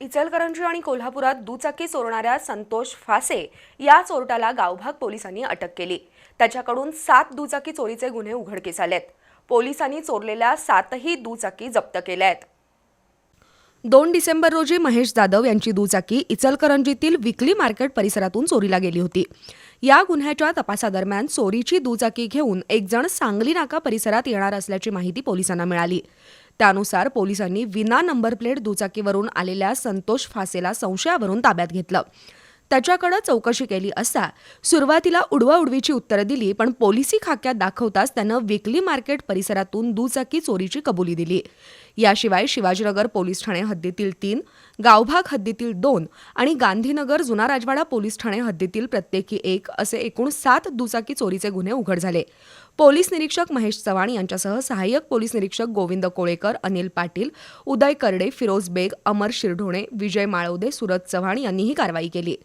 इचलकरंजी आणि कोल्हापुरात दुचाकी चोरणाऱ्या संतोष फासे या चोरट्याला गावभाग पोलिसांनी अटक केली. त्याच्याकडून सात दुचाकी चोरीचे गुन्हे उघडकीस आलेत. पोलिसांनी चोरलेल्या सातही दुचाकी जप्त केल्या आहेत दोन डिसेंबर रोजी महेश जाधव यांची दुचाकी इचलकरंजीतील विकली मार्केट परिसरातून चोरीला गेली होती. या गुन्ह्याच्या तपासादरम्यान चोरीची दुचाकी घेऊन एकजण सांगली नाका परिसरात येणार असल्याची माहिती पोलिसांना मिळाली. त्यानुसार पोलिसांनी विना नंबर प्लेट दुचाकीवरून आलेल्या संतोष फासेला संशयावरून ताब्यात घेतलं. त्याच्याकडे चौकशी केली असता सुरुवातीला उडवाउडवीची उत्तरं दिली पण पोलिसी खाक्यात दाखवताच त्यानं विकली मार्केट परिसरातून दुचाकी चोरीची कबुली दिली. याशिवाय शिवाजीनगर पोलीस ठाणे हद्दीतील तीन गावभाग हद्दीतील दोन आणि गांधीनगर जुना राजवाडा पोलीस ठाणे हद्दीतील प्रत्येकी एक असे एकूण सात दुचाकी चोरीचे गुन्हे उघड झाले. पोलीस निरीक्षक महेश चव्हाण यांच्यासह सहाय्यक पोलीस निरीक्षक गोविंद कोळेकर अनिल पाटील उदय करडे फिरोज बेग अमर शिरढोणे विजय माळवदे सुरज चव्हाण यांनी ही कारवाई केली.